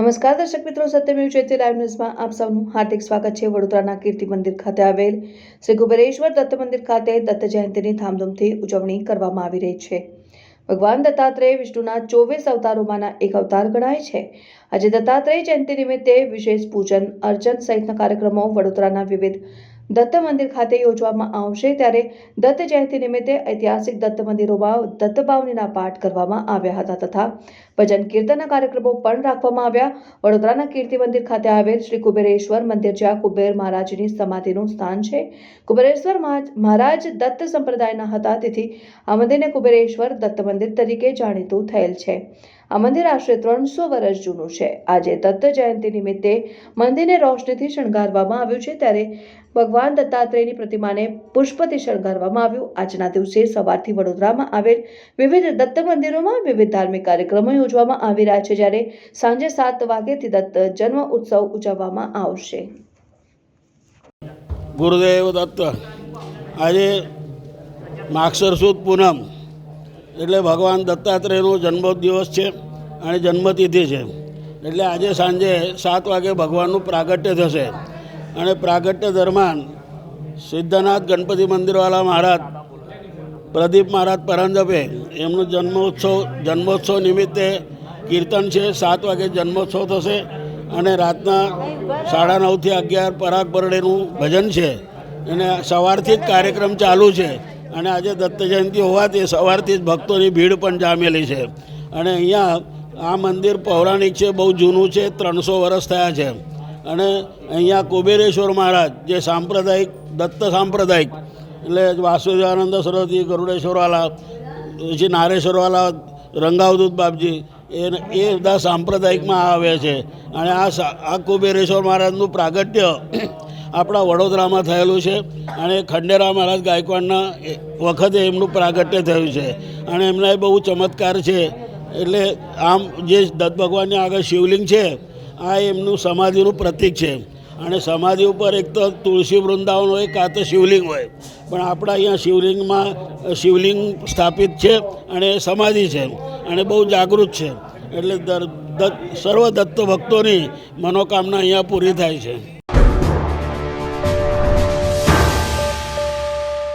નમસ્કાર, દર્શક મિત્રો, સત્યમેવ ચૈત્ય લાઈવ ન્યૂઝમાં આપ સૌનું હાર્દિક સ્વાગત છે. વડોદરાના કીર્તિ મંદિર ખાતે આવેલ શ્રી કુબેરેશ્વર દત્ત મંદિર ખાતે દત્ત જયંતિની ધામધૂમથી ઉજવણી કરવામાં આવી રહી છે. ભગવાન દત્તાત્રેય વિષ્ણુના ચોવીસ અવતારોમાંના એક અવતાર ગણાય છે. આજે દત્તાત્રેય જયંતિ નિમિત્તે વિશેષ પૂજન, અર્ચન સહિતના કાર્યક્રમો વડોદરાના વિવિધ દત્ત મંદિર ખાતે યોજવામાં આવશે ત્યારે દત્ત જયંતિ નિમિત્તે ઐતિહાસિક દત્ત મંદિરોમાં દત્ત ભાવનીના પાઠ કરવામાં આવ્યા હતા તથા ભજન કીર્તનના કાર્યક્રમો પણ રાખવામાં આવ્યા. વડોદરાના કીર્તિ મંદિર ખાતે આવેલ શ્રી કુબેરેશ્વર મંદિર, જ્યાં કુબેર મહારાજની સમાધિનું સ્થાન છે. કુબેરેશ્વર મહા- મહારાજ દત્ત સંપ્રદાયના હતા, તેથી આ મંદિરને કુબેરેશ્વર દત્ત મંદિર તરીકે જાણીતું થયેલ છે. આ મંદિર આશરે ત્રણસો વર્ષ જૂનું છે. આજે દત્ત જયંતિ નિમિત્તે મંદિરને રોશનીથી શણગારવામાં આવ્યું છે, ત્યારે ભગવાન દત્તાત્રેયની પ્રતિમાને પુષ્પથી શણગારવામાં આવ્યું. આજના દિવસે સવારથી વડોદરામાં આવેલ વિવિધ દત્ત મંદિરોમાં વિવિધ ધાર્મિક કાર્યક્રમો યોજવામાં આવી રહ્યા છે, જ્યારે સાંજે સાત વાગ્યાથી દત્ત જન્મ ઉત્સવ ઉજવવામાં આવશે. ગુરુદેવ દત્ત, આજે માક્ષર સુદ પૂનમ એટલે ભગવાન દત્તાત્રેયનો જન્મદિવસ છે અને જન્મતિથિ છે. એટલે આજે સાંજે સાત વાગે ભગવાનનું પ્રાગટ્ય થશે. અને પ્રાગટ્ય દરમિયાન સિદ્ધનાથ ગણપતિ મંદિરવાળા મહારાજ પ્રદીપ મહારાજ પરંજપે એમનો જન્મોત્સવ જન્મોત્સવ નિમિત્તે કીર્તન છે. સાત વાગે જન્મોત્સવ થશે અને રાતના સાડા નવથી અગિયાર પરાગ બરડેનું ભજન છે. અને સવારથી જ કાર્યક્રમ ચાલુ છે. અને આજે દત્ત જયંતિ હોવાથી સવારથી જ ભક્તોની ભીડ પણ જામેલી છે. અને અહીંયા આ મંદિર પૌરાણિક છે, બહુ જૂનું છે, ત્રણસો વર્ષ થયા છે. અને અહીંયા કુબેરેશ્વર મહારાજ, જે સાંપ્રદાયિક, દત્ત સાંપ્રદાયિક, એટલે વાસુદેવાનંદ, સરસ્વતી, ગરુડેશ્વરવાલા પછી નારેશ્વરવાલા, રંગાવદૂત બાપજી, એ એ બધા સાંપ્રદાયિકમાં આવે છે. અને આ આ કુબેરેશ્વર મહારાજનું પ્રાગટ્ય આપણા વડોદરામાં થયેલું છે અને ખંડેરા મહારાજ ગાયકવાડના વખતે એમનું પ્રાગટ્ય થયું છે. અને એમના બહુ ચમત્કાર છે. એટલે આમ જે દત્ત ભગવાનની આગળ શિવલિંગ છે આ એમનું સમાધિનું પ્રતીક છે અને સમાધિ ઉપર એક તો તુલસી વૃંદાવન હોય, કાં તો શિવલિંગ હોય. પણ આપણા અહીંયા શિવલિંગમાં શિવલિંગ સ્થાપિત છે અને સમાધિ છે અને બહુ જાગૃત છે એટલે સર્વ દત્ત ભક્તોની મનોકામના અહીંયા પૂરી થાય છે